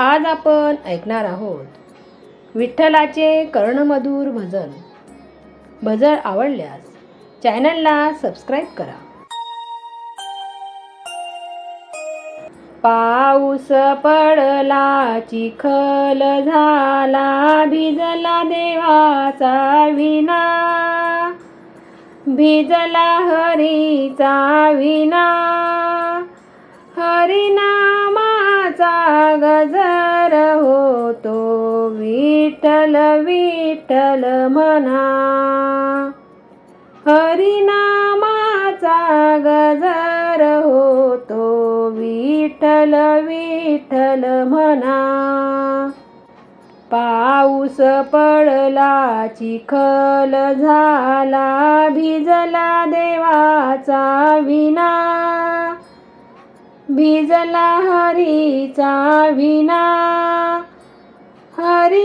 आज आपण ऐकणार आहोत विठ्ठलाचे कर्णमधुर भजन. भजन आवडल्यास चॅनलला सबस्क्राईब करा. पाऊस पडला चिखल झाला भिजला देवाचा विना भिजला हरीचा विना हरिनामाचा गजर होतो. विठ्ठल विठ्ठल म्हणा. हरिनामाचा गजर होतो. विठ्ठल विठ्ठल म्हणा. पाऊस पडला चिखल झाला भिजला देवाचा विना भिजला हरीचा विना हरिनामाचा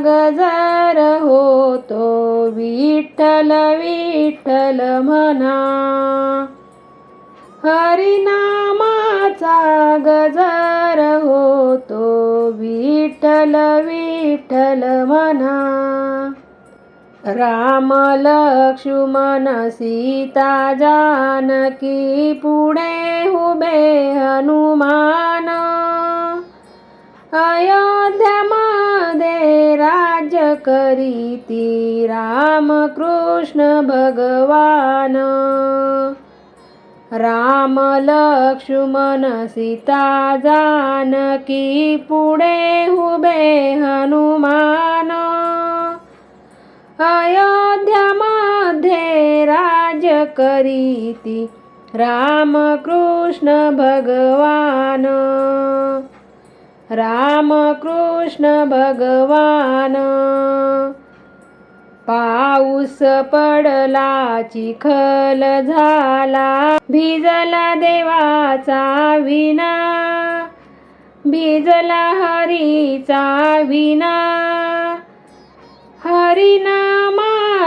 गजर होतो विठ्ठल विठ्ठल म्हणा. हरिनामाचा गजर होतो विठ्ठल विठ्ठल म्हणा. राम लक्ष्मण सीता जानकी पुढे उभे हनुमान. अयोध्यामध्ये राज्य करीती राम कृष्ण भगवान. राम लक्ष्मण सीता जानकी पुढे उभे करीती. राम कृष्ण भगवान. राम कृष्ण भगवान. पाऊस पडला चिखल झाला. भिजला देवाचा विना भिजला हरीचा विना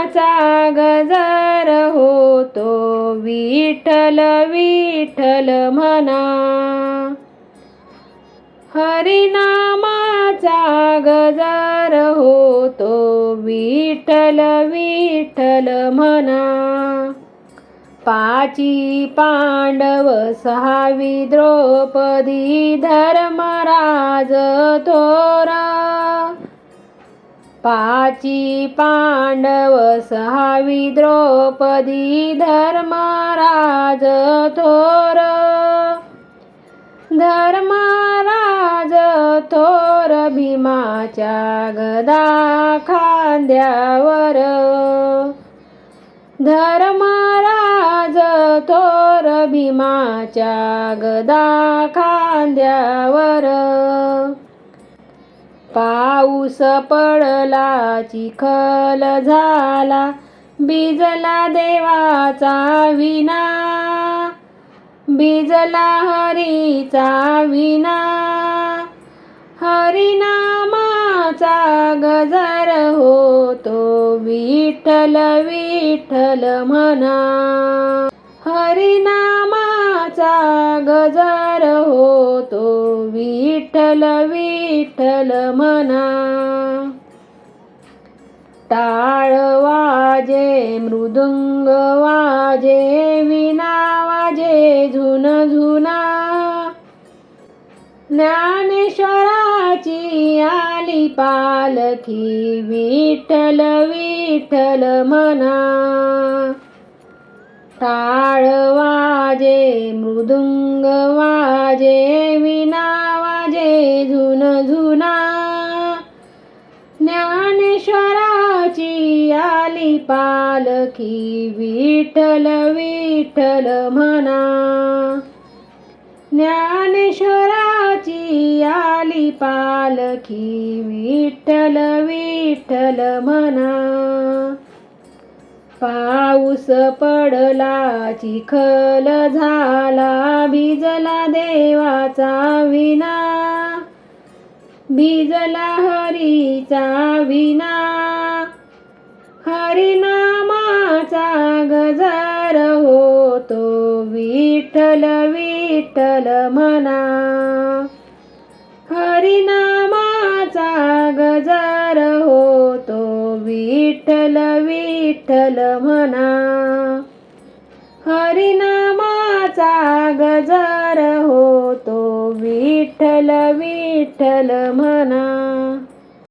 हरिनामाचा गजर होतो. विठ्ठल विठ्ठल म्हणा. हरिनामाचा गजर होतो. विठ्ठल विठ्ठल म्हणा. पाची पांडव सहावी द्रौपदी धर्मराज थोरा. पाची पांडव सहावी द्रौपदी धर्मराज थोर. धर्मराज थोर भीमाच्या गदा खांद्यावर धर्मराज थोर भीमाच्या गदा खांद्यावर पाऊस पडला चिखल झाला बिजला देवाचा विना बिजला हरीचा विना हरिनामाचा गजर होतो विठ्ठल विठ्ठल म्हणा. हरिनामा हरिनामाचा गजर होतो. विठ्ठल विठ्ठल म्हणा टाळ वाजे मृदुंग वाजे विना वाजे झुन झुना. ज्ञानेश्वराची आली पालखी विठ्ठल विठ्ठल म्हणा टाळ वाजे मृदुंग वाजे विना वाजे झुन झुना ज्ञानेश्वराची आली पालखी विठ्ठल विठ्ठल म्हणा. ज्ञानेश्वराची आली पालखी विठ्ठल विठ्ठल म्हणा. पाऊस पडला चिखल झाला भिजला देवाचा विना भिजला हरीचा विना हरिनामाचा गजर होतो विठ्ठल विठ्ठल म्हणा. हरिनामाचा गजर विठ्ठल म्हणा. हरिनामाचा गजर होतो. विठ्ठल विठ्ठल म्हणा.